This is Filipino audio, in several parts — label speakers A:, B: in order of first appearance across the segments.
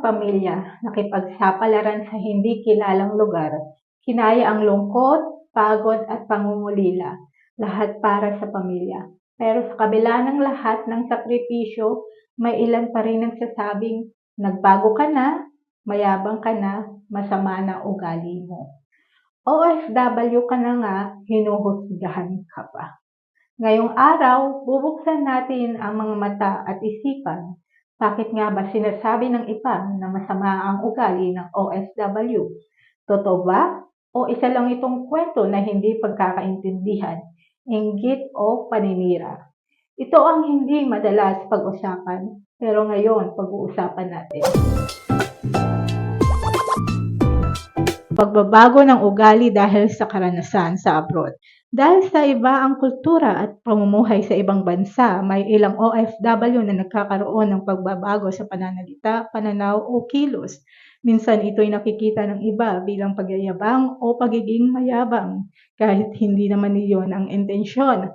A: pamilya, nakipagsapalaran sa hindi kilalang lugar, kinaya ang lungkot, pagod at pangungulila, lahat para sa pamilya. Pero sa kabila ng lahat ng sakripisyo, may ilan pa rin nagsasabing, nagbago ka na, mayabang ka na, masama na ugali mo. OFW ka na nga, hinuhusgahan ka pa. Ngayong araw, bubuksan natin ang mga mata at isipan. Bakit nga ba sinasabi ng iba na masama ang ugali ng OFW? Totoo ba? O isa lang itong kwento na hindi pagkakaintindihan, inggit o paninira? Ito ang hindi madalas pag-usapan, pero ngayon pag-uusapan natin. Pagbabago ng ugali dahil sa karanasan sa abroad. Dahil sa iba ang kultura at pamumuhay sa ibang bansa, may ilang OFW na nagkakaroon ng pagbabago sa pananalita, pananaw o kilos. Minsan ito'y nakikita ng iba bilang pagyayabang o pagiging mayabang, kahit hindi naman iyon ang intensyon.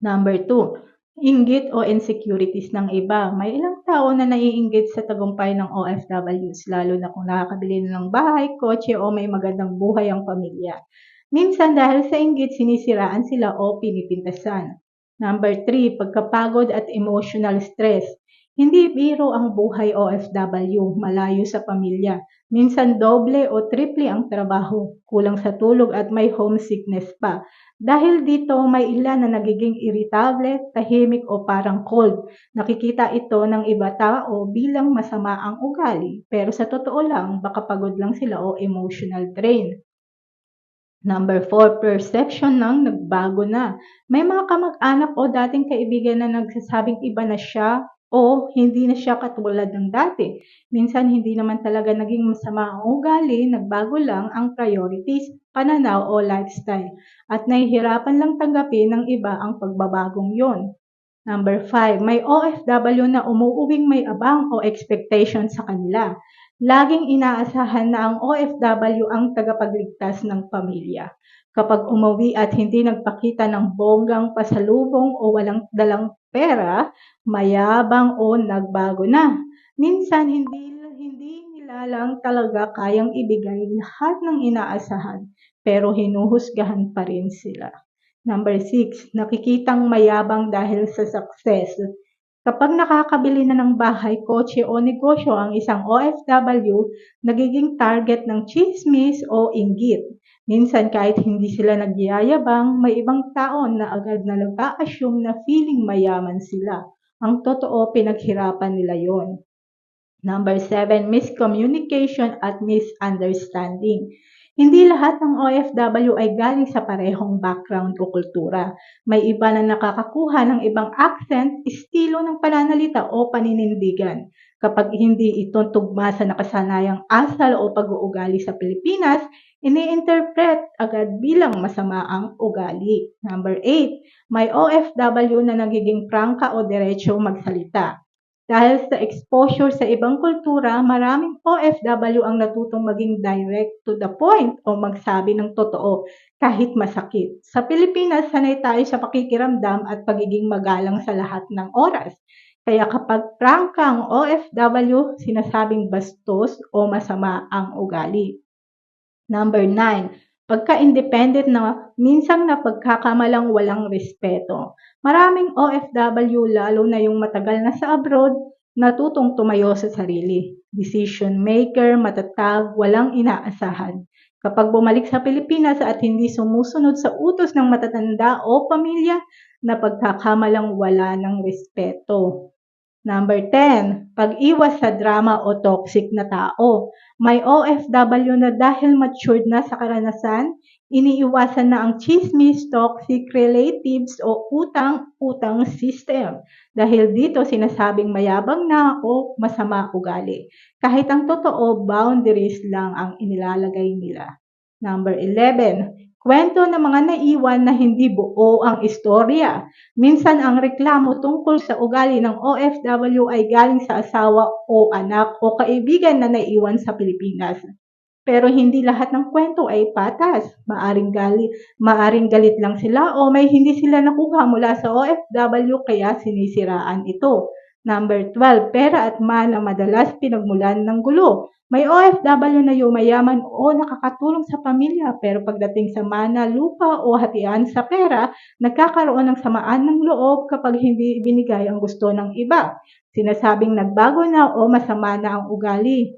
A: Number two, inggit o insecurities ng iba. May ilang tao na naiinggit sa tagumpay ng OFWs, lalo na kung nakakabili na ng bahay, kotse o may magandang buhay ang pamilya. Minsan dahil sa inggit, sinisiraan sila o pinipintasan. Number 3, pagkapagod at emotional stress. Hindi biro ang buhay OFW, malayo sa pamilya. Minsan doble o triple ang trabaho, kulang sa tulog at may homesickness pa. Dahil dito, may ilan na nagiging irritable, tahimik o parang cold. Nakikita ito ng iba tao bilang masama ang ugali, pero sa totoo lang, baka pagod lang sila o emotional drain. Number 4, perception ng nagbago na. May mga kamag-anak o dating kaibigan na nagsasabing iba na siya o hindi na siya katulad ng dati. Minsan hindi naman talaga naging masama ang ugali, nagbago lang ang priorities, pananaw o lifestyle. At nahihirapan lang tanggapin ng iba ang pagbabagong yon. Number 5, may OFW na umuuwing may abang o expectation sa kanila. Laging inaasahan na ang OFW ang tagapagligtas ng pamilya. Kapag umuwi at hindi nagpakita ng bonggang pasalubong o walang dalang pera, mayabang o nagbago na. Minsan hindi hindi nila lang talaga kayang ibigay lahat ng inaasahan, pero hinuhusgahan pa rin sila. Number 6, nakikitang mayabang dahil sa success. Kapag nakakabili na ng bahay, kotse o negosyo ang isang OFW, nagiging target ng chismis o inggit. Minsan kahit hindi sila nagyayabang, may ibang tao na agad na nag-a-assume na feeling mayaman sila. Ang totoo, pinaghirapan nila yon. Number 7, miscommunication at misunderstanding. Hindi lahat ng OFW ay galing sa parehong background o kultura. May iba na nakakakuha ng ibang accent, estilo ng pananalita o paninindigan. Kapag hindi ito tugma sa nakasanayang asal o pag-uugali sa Pilipinas, ini-interpret agad bilang masama ang ugali. Number 8, may OFW na nagiging prangka o diretsyo magsalita. Dahil sa exposure sa ibang kultura, maraming OFW ang natutong maging direct to the point o magsabi ng totoo kahit masakit. Sa Pilipinas, sanay tayo sa pakikiramdam at pagiging magalang sa lahat ng oras. Kaya kapag prangka ang OFW, sinasabing bastos o masama ang ugali. Number 9, pagka-independent na minsan na pagkakamalang walang respeto. Maraming OFW, lalo na yung matagal na sa abroad, natutong tumayo sa sarili. Decision maker, matatag, walang inaasahan. Kapag bumalik sa Pilipinas at hindi sumusunod sa utos ng matatanda o pamilya, na pagkakamalang wala ng respeto. Number 10, pag-iwas sa drama o toxic na tao. May OFW na dahil matured na sa karanasan, iniiwasan na ang chismis, toxic relatives o utang-utang system. Dahil dito sinasabing mayabang na o masama ugali. Kahit ang totoo, boundaries lang ang inilalagay nila. Number 11, Kwento ng mga naiwan na hindi buo ang istorya. Minsan ang reklamo tungkol sa ugali ng OFW ay galing sa asawa o anak o kaibigan na naiwan sa Pilipinas. Pero hindi lahat ng kwento ay patas. Maaring galit, maaring galit lang sila o may hindi sila nakuha mula sa OFW kaya sinisiraan ito. Number 12, pera at mana madalas pinagmulan ng gulo. May OFW na yumayaman o nakakatulong sa pamilya pero pagdating sa mana, lupa o hatian sa pera, nagkakaroon ng samaan ng loob kapag hindi ibinigay ang gusto ng iba. Sinasabing nagbago na o masama na ang ugali.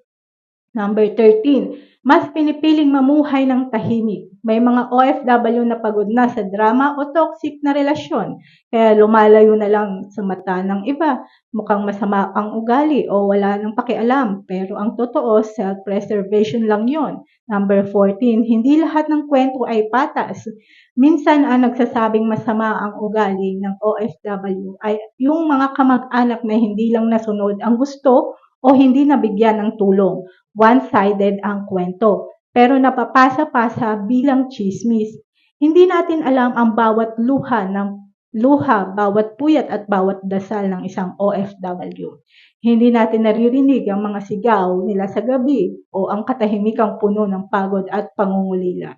A: Number 13, mas pinipiling mamuhay ng tahimik. May mga OFW na pagod na sa drama o toxic na relasyon, kaya lumalayo na lang sa mata ng iba. Mukhang masama ang ugali o wala nang pakialam, pero ang totoo, self-preservation lang yon. Number 14, hindi lahat ng kwento ay patas. Minsan ang nagsasabing masama ang ugali ng OFW ay yung mga kamag-anak na hindi lang nasunod ang gusto o hindi nabigyan ng tulong. One-sided ang kwento, pero napapasa-pasa bilang chismis. Hindi natin alam ang bawat luha ng luha, bawat puyat at bawat dasal ng isang OFW. Hindi natin naririnig ang mga sigaw nila sa gabi o ang katahimikang puno ng pagod at pangungulila.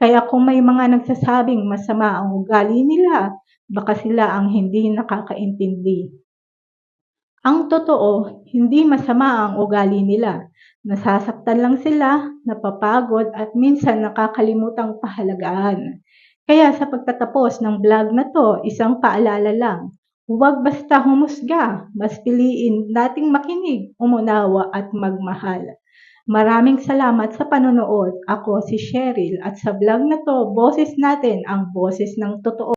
A: Kaya kung may mga nagsasabing masama ang ugali nila, baka sila ang hindi nakakaintindi. Ang totoo, hindi masama ang ugali nila. Nasasaktan lang sila, napapagod at minsan nakakalimutang pahalagaan. Kaya sa pagtatapos ng vlog na to, isang paalala lang. Huwag basta humusga, mas piliin nating makinig, umunawa at magmahal. Maraming salamat sa panonood. Ako si Cheryl at sa vlog na to, boses natin ang boses ng totoo.